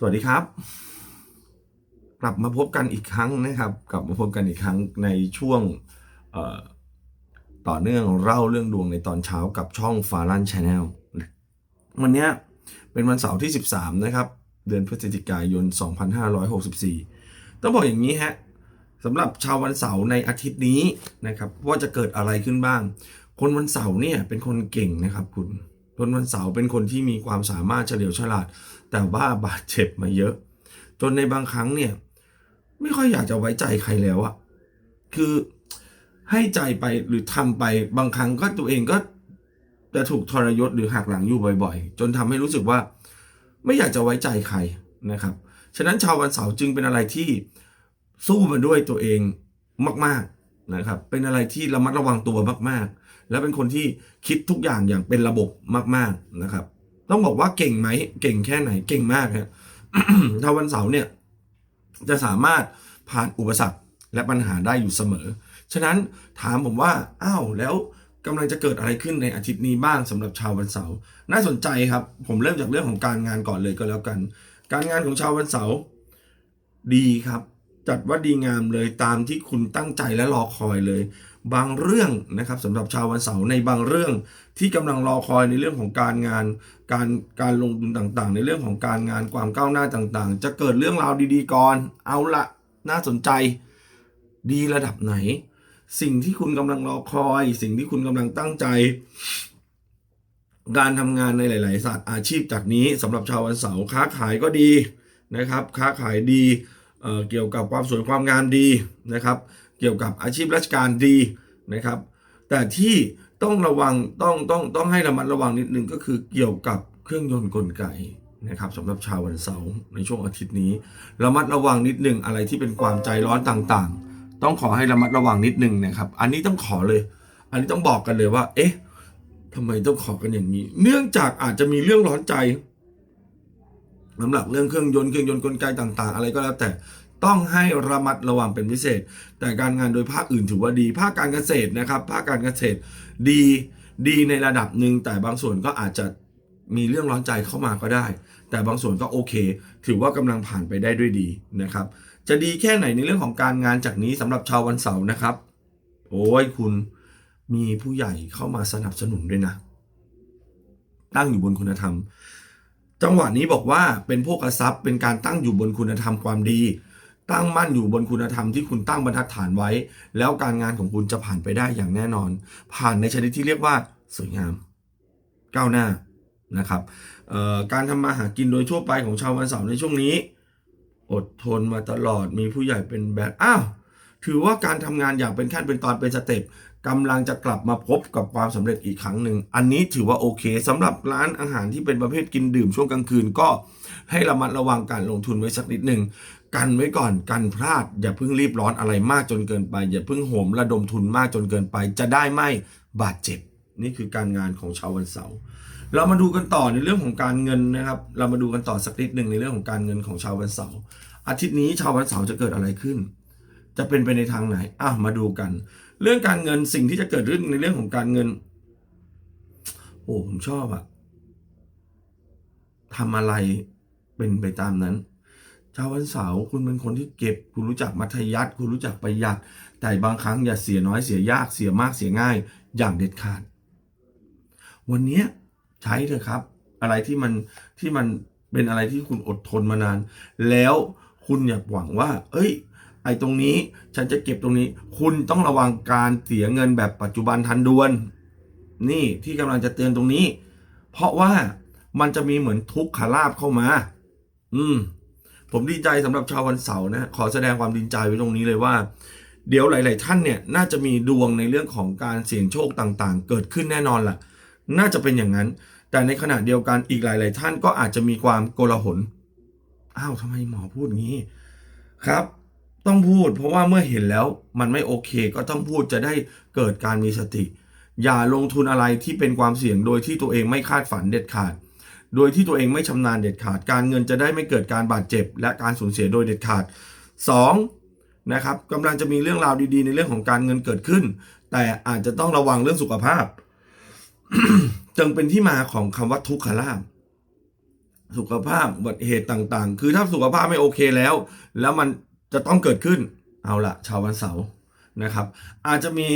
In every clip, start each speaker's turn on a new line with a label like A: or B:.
A: สวัสดีครับ กลับมาพบกันอีกครั้งนะครับ กลับมาพบกันอีกครั้งในช่วงต่อเนื่องเล่าเรื่องดวงในตอนเช้ากับช่องฟารันชาแนลวันนี้เป็นวันเสาร์ที่ 13 นะครับ เดือนพฤศจิกายน 2564 ต้องบอกอย่างนี้ฮะสำหรับชาววันเสาร์ในอาทิตย์นี้นะครับ ว่าจะเกิดอะไรขึ้นบ้าง คนวันเสาร์เนี่ยเป็นคนเก่งนะครับคุณ คนวันเสาร์เป็นคนที่มีความสามารถเฉลียวฉลาด แต่ว่าบาดเจ็บมาเยอะ จนในบางครั้งเนี่ยไม่ค่อยอยากจะไว้ใจใครแล้วอะคือให้ใจไปหรือทำไปบางครั้งก็ตัวเองก็จะถูกทรยศหรือหักหลังอยู่บ่อยๆ จนทำให้รู้สึกว่า ไม่อยากจะไว้ใจใครนะครับ ฉะนั้นชาววันเสาร์จึงเป็นอะไรที่สู้มาด้วยตัวเองมาก ๆนะครับ เป็นอะไรที่ระมัดระวังตัวมากๆ และเป็นคนที่คิดทุกอย่างอย่างเป็นระบบมากๆนะครับ ต้องบอกว่าเก่งไหมเก่งแค่ไหนเก่งมากครับชาววันเสาร์เนี่ยจะสามารถผ่านอุปสรรคและปัญหาได้อยู่เสมอ ฉะนั้นถามผมว่าอ้าวแล้วกำลังจะเกิดอะไรขึ้นในอาทิตย์นี้บ้างสำหรับชาววันเสาร์น่าสนใจครับ ผมเริ่มจากเรื่องของการงานก่อนเลยก็แล้วกัน การงานของชาววันเสาร์ดีครับ จัดว่าดีงามเลยตามที่คุณตั้งใจและรอคอยเลย บางเรื่องนะครับสำหรับชาววันเสาร์ในบางเรื่องที่กำลังรอคอยในเรื่องของการงาน การการลงทุนต่างๆ ในเรื่องของการงานความก้าวหน้าต่างๆ จะเกิดเรื่องราวดีๆก่อน เอาละน่าสนใจ ดีระดับไหน สิ่งที่คุณกำลังรอคอย สิ่งที่คุณกำลังตั้งใจ การทำงานในหลาย ๆ ศาสตร์อาชีพจากนี้สำหรับชาววันเสาร์ค้าขายก็ดีนะครับ ค้าขายดีเเกี่ยวกับความสวยความงามดีนะครับ เกี่ยวกับอาชีพราชการดีนะครับ แต่ที่ต้องระวังต้องต้องต้องให้ระมัดระวังนิดนึงก็คือเกี่ยวกับเครื่องยนต์กลไกนะครับสำหรับชาววันเสาร์ในช่วงอาทิตย์นี้ ระมัดระวังนิดนึงอะไรที่เป็นความใจร้อนต่างๆ ต้องขอให้ระมัดระวังนิดนึงนะครับ อันนี้ต้องขอเลย อันนี้ต้องบอกกันเลยว่า เอ๊ะทำไมต้องขอกันอย่างนี้ เนื่องจากอาจจะมีเรื่องร้อนใจสำหรับเรื่องเครื่องยนต์เครื่องยนต์กลไกต่าง ๆ อะไรก็แล้วแต่ ต้องให้ระมัดระวังเป็นพิเศษ แต่การงานโดยภาคอื่นถือว่าดี ภาคการเกษตรนะครับ ภาคการเกษตรดีดีในระดับหนึ่งแต่บางส่วนก็อาจจะมีเรื่องร้อนใจเข้ามาก็ได้ แต่บางส่วนก็โอเค ถือว่ากำลังผ่านไปได้ด้วยดีนะครับ จะดีแค่ไหนในเรื่องของการงานจากนี้สำหรับชาววันเสาร์นะครับ โอ้ยคุณมีผู้ใหญ่เข้ามาสนับสนุนด้วยนะ ตั้งอยู่บนคุณธรรม จังหวะนี้บอกว่าเป็นพวกทรัพย์เป็นการตั้งอยู่บนคุณธรรมความดี ตั้งมั่นอยู่บนคุณธรรมที่คุณตั้งบรรทัดฐานไว้ แล้วการงานของคุณจะผ่านไปได้อย่างแน่นอน ผ่านในชนิดที่เรียกว่าสวยงาม ก้าวหน้านะครับการทำมาหากินโดยทั่วไปของชาววันเสาร์ในช่วงนี้ อดทนมาตลอดมีผู้ใหญ่เป็นแบบอ้าวถือว่าการทำงานอย่างเป็นขั้นเป็นตอนเป็นสเต็ปกำลังจะกลับมาพบกับความสำเร็จอีกครั้งหนึ่ง อันนี้ถือว่าโอเคสำหรับร้านอาหารที่เป็นประเภทกินดื่มช่วงกลางคืนก็ให้ระมัดระวังการลงทุนไว้สักนิดหนึ่ง กันไว้ก่อนกันพลาด อย่าเพิ่งรีบร้อนอะไรมากจนเกินไป อย่าเพิ่งโหมระดมทุนมากจนเกินไป จะได้ไม่บาดเจ็บ นี่คือการงานของชาววันเสาร์เรามาดูกันต่อในเรื่องของการเงินนะครับ เรามาดูกันต่อสักนิดหนึ่งในเรื่องของการเงินของชาววันเสาร์อาทิตย์นี้ชาววันเสาร์จะเกิดอะไรขึ้น จะเป็นไปในทางไหนอะมาดูกัน เรื่องการเงินสิ่งที่จะเกิดขึ้นในเรื่องของการเงิน โอ้ผมชอบอะทำอะไรเป็นไปตามนั้น ชาววันเสาร์คุณเป็นคนที่เก็บ คุณรู้จักมัธยัติคุณรู้จักประหยัด แต่บางครั้งอย่าเสียน้อยเสียยากเสียมากเสียง่าย อย่างเด็ดขาด วันนี้ใช้เถอะครับ อะไรที่มันที่มันเป็นอะไรที่คุณอดทนมานาน แล้วคุณอย่าหวังว่า เอ้ย ไอ้ตรงนี้ฉันจะเก็บตรงนี้ คุณต้องระวังการเสียเงินแบบปัจจุบันทันด่วน นี่ที่กำลังจะเตือนตรงนี้ เพราะว่ามันจะมีเหมือนทุกขลาบเข้ามา อืม ผมดีใจสำหรับชาววันเสาร์นะขอแสดงความดีใจไว้ตรงนี้เลยว่า เดี๋ยวหลาย ๆ ท่านเนี่ยน่าจะมีดวงในเรื่องของการเสี่ยงโชคต่างๆ เกิดขึ้นแน่นอนล่ะ น่าจะเป็นอย่างนั้น แต่ในขณะเดียวกันอีกหลาย ๆ ท่านก็อาจจะมีความโกลาหลอ้าวทำไมหมอพูดงี้ครับ ต้องพูดเพราะว่าเมื่อเห็นแล้วมันไม่โอเค ก็ต้องพูดจะได้เกิดการมีสติ อย่าลงทุนอะไรที่เป็นความเสี่ยงโดยที่ตัวเองไม่คาดฝันเด็ดขาด โดยที่ตัวเองไม่ชำนาญเด็ดขาด การเงินจะได้ไม่เกิดการบาดเจ็บ และการสูญเสียโดยเด็ดขาด 2. นะครับกำลังจะมีเรื่องราวดีๆ ในเรื่องของการเงินเกิดขึ้น แต่อาจจะต้องระวังเรื่องสุขภาพ จึงเป็นที่มาของคำว่าทุกขลาภสุขภาพอุบัติเหตุต่างๆ คือถ้าสุขภาพไม่โอเคแล้ว แล้วมันจะต้องเกิดขึ้น เอาละชาววันเสาร์นะครับ อาจจะมี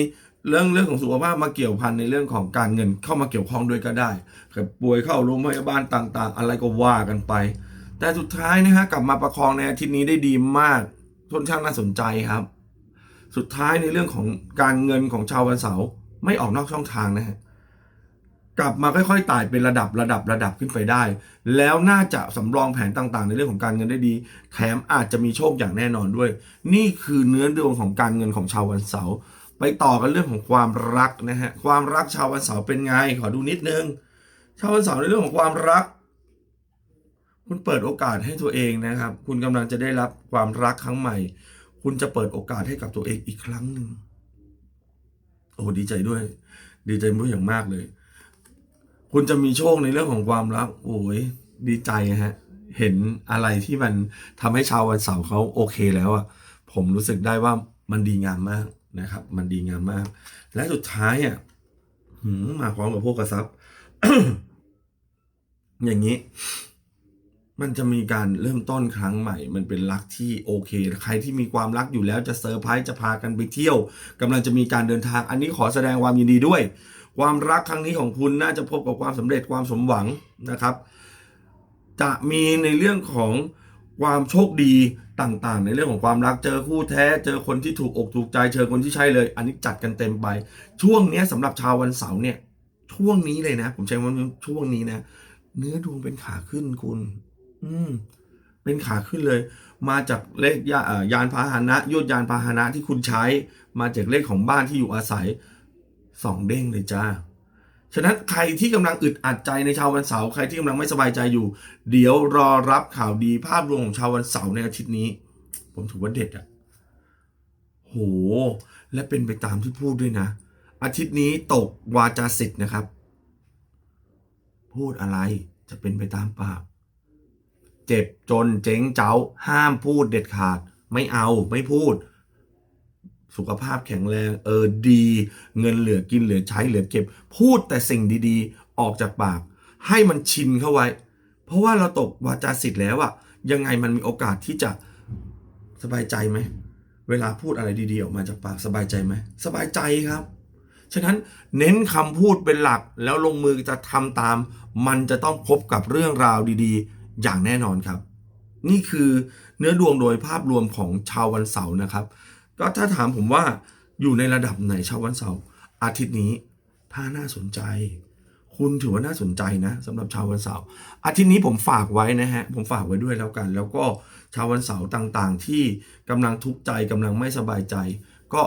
A: เรื่องเรื่องของสุขภาพมาเกี่ยวพันในเรื่องของการเงินเข้ามาเกี่ยวข้องด้วยก็ได้แบบป่วยเข้าโรงพยาบาลต่าง ๆ อะไรก็ว่ากันไป แต่สุดท้ายนะฮะกลับมาประคองในอาทิตย์นี้ได้ดีมากค่อนข้างน่าสนใจครับ สุดท้ายในเรื่องของการเงินของชาววันเสาร์ไม่ออกนอกช่องทางนะฮะกลับมาค่อยๆไต่เป็นระดับระดับระดับขึ้นไปได้ แล้วน่าจะสำรองแผนต่างๆ ในเรื่องของการเงินได้ดี แถมอาจจะมีโชคอย่างแน่นอนด้วย นี่คือเนื้อดวงของการเงินของชาววันเสาร์ ไปต่อกันเรื่องของความรักนะฮะความรักชาววันเสาร์เป็นไง ขอดูนิดนึง ชาววันเสาร์ในเรื่องของความรัก คุณเปิดโอกาสให้ตัวเองนะครับ คุณกำลังจะได้รับความรักครั้งใหม่ คุณจะเปิดโอกาสให้กับตัวเองอีกครั้งหนึ่งโอ้ดีใจด้วย ดีใจด้วยอย่างมากเลย คุณจะมีโชคในเรื่องของความรัก โอ้ยดีใจฮะ เห็นอะไรที่มันทำให้ชาววันเสาร์เขาโอเคแล้วอะผมรู้สึกได้ว่ามันดีงามมาก นะครับ มันดีงามมาก และสุดท้ายอะมมาพร้อมกับพวกกระซับอย่างนี้ มันจะมีการเริ่มต้นครั้งใหม่ มันเป็นรักที่โอเค ใครที่มีความรักอยู่แล้วจะเซอร์ไพรส์จะพากันไปเที่ยวกำลังจะมีการเดินทาง อันนี้ขอแสดงความยินดีด้วย ความรักครั้งนี้ของคุณน่าจะพบกับความสำเร็จความสมหวังนะครับ จะมีในเรื่องของความโชคดี ต่างๆ ในเรื่องของความรักเจอคู่แท้ เจอคนที่ถูกอกถูกใจเจอคนที่ใช่เลย อันนี้จัดกันเต็มไป ช่วงนี้ยสำหรับชาววันเสาร์เนี่ย ช่วงนี้เลยนะ ผมใช้ว่าช่วงนี้นะ เนื้อดวงเป็นขาขึ้นคุณ อืม เป็นขาขึ้นเลย มาจากเลขยาอ่ายานพาหนะยวดยานพาหนะที่คุณใช้ มาจากเลขของบ้านที่อยู่อาศัยสองเด้งเลยจ้า ฉะนั้นใครที่กำลังอึดอัดใจในชาววันเสาร์ใครที่กำลังไม่สบายใจอยู่ เดี๋ยวรอรับข่าวดีภาพรวมของชาววันเสาร์ในอาทิตย์นี้ ผมถือว่าเด็ดอะโห และเป็นไปตามที่พูดด้วยนะ อาทิตย์นี้ตกวาจาสิทธ์นะครับ พูดอะไรจะเป็นไปตามปาก เจ็บจนเจ๊งเจ้า ห้ามพูดเด็ดขาด ไม่เอาไม่พูด สุขภาพแข็งแรงเออดี เงินเหลือกินเหลือใช้เหลือเก็บ พูดแต่สิ่งดีๆ ออกจากปาก ให้มันชินเข้าไว้ เพราะว่าเราตกวาจาสิทธิ์แล้วอะยังไงมันมีโอกาสที่จะสบายใจไหมเวลาพูดอะไรดีๆ ออกมาจากปากสบายใจไหมสบายใจครับ ฉะนั้นเน้นคำพูดเป็นหลักแล้วลงมือจะทำตาม มันจะต้องพบกับเรื่องราวดีๆ อย่างแน่นอนครับ นี่คือเนื้อดวงโดยภาพรวมของชาววันเสาร์นะครับ ก็ถ้าถามผมว่าอยู่ในระดับไหนชาววันเสาร์อาทิตย์นี้ ถ้าน่าสนใจ คุณถือว่าน่าสนใจนะสำหรับชาววันเสาร์อาทิตย์นี้ผมฝากไว้นะฮะผมฝากไว้ด้วยแล้วกัน แล้วก็ชาววันเสาร์ต่างๆ ที่กำลังทุกข์ใจกำลังไม่สบายใจ ก็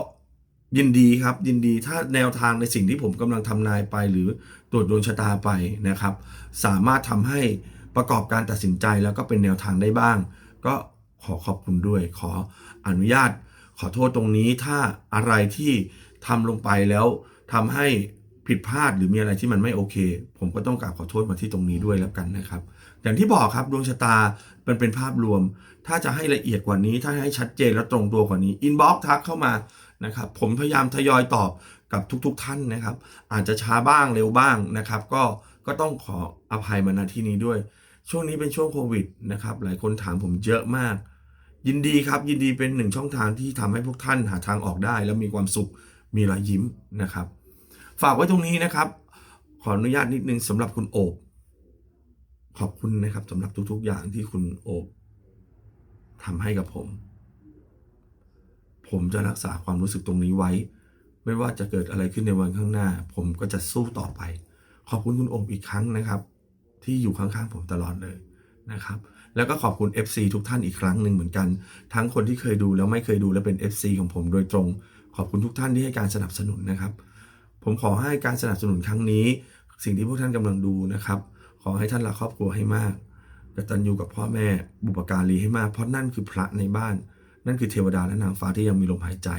A: ยินดีครับยินดีถ้าแนวทางในสิ่งที่ผมกำลังทำนายไป หรือตรวจดวงชะตาไปนะครับ สามารถทำให้ประกอบการตัดสินใจแล้วก็เป็นแนวทางได้บ้าง ก็ขอขอบคุณด้วย ขออนุญาต ขอโทษตรงนี้ถ้าอะไรที่ทำลงไปแล้วทำให้ผิดพลาดหรือมีอะไรที่มันไม่โอเค ผมก็ต้องกราบขอโทษมาที่ตรงนี้ด้วยแล้วกันนะครับ อย่างที่บอกครับดวงชะตามันเป็นภาพรวม ถ้าจะให้ละเอียดกว่านี้ ถ้าให้ชัดเจนและตรงตัวกว่านี้อินบ็อกทักเข้ามานะครับ ผมพยายามทยอยตอบกับทุกๆทท่านนะครับ อาจจะช้าบ้างเร็วบ้างนะครับ ก็ก็ต้องขออภัยมาณที่นี้ด้วย ช่วงนี้เป็นช่วงโควิดนะครับ หลายคนถามผมเยอะมาก ยินดีครับยินดีเป็นหนึ่งช่องทางที่ทำให้พวกท่านหาทางออกได้ แล้วมีความสุขมีรอยยิ้มนะครับ ฝากไว้ตรงนี้นะครับ ขออนุญาตนิดนึงสำหรับคุณโอบขอบคุณนะครับสำหรับทุกๆอย่างที่คุณโอบทำให้กับผม ผมจะรักษาความรู้สึกตรงนี้ไว้ ไม่ว่าจะเกิดอะไรขึ้นในวันข้างหน้า ผมก็จะสู้ต่อไป ขอบคุณคุณโอบอีกครั้งนะครับ ที่อยู่ข้างๆผมตลอดเลยนะครับ แล้วก็ขอบคุณ FC ทุกท่านอีกครั้งหนึ่งเหมือนกัน ทั้งคนที่เคยดูแล้วไม่เคยดูและเป็น FC ของผมโดยตรง ขอบคุณทุกท่านที่ให้การสนับสนุนนะครับ ผมขอให้การสนับสนุนครั้งนี้ สิ่งที่พวกท่านกำลังดูนะครับ ขอให้ท่านรักครอบครัวให้มากกตัญญูกับพ่อแม่บุปการีให้มาก เพราะนั่นคือพระในบ้าน นั่นคือเทวดาและนางฟ้าที่ยังมีลมหายใจ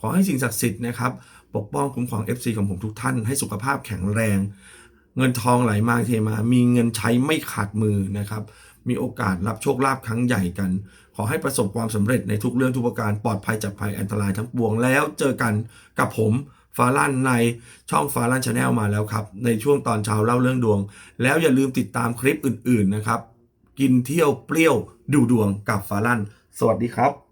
A: ขอให้สิ่งศักดิ์สิทธิ์นะครับ ปกป้องคุ้มครอง FC ของผมทุกท่านให้สุขภาพแข็งแรง เงินทองไหลมาเทมา มีเงินใช้ไม่ขาดมือนะครับ มีโอกาสรับโชคลาภครั้งใหญ่กัน ขอให้ประสบความสำเร็จในทุกเรื่องทุกประการปลอดภัยจากภัยอันตรายทั้งปวงแล้วเจอกันกับผมฟาลั่นในช่องฟาลั่นชาแนลมาแล้วครับ ในช่วงตอนเช้าเล่าเรื่องดวง แล้วอย่าลืมติดตามคลิปอื่นๆนะครับ กินเที่ยวเปรี้ยวดูดวงกับฟาลันสวัสดีครับ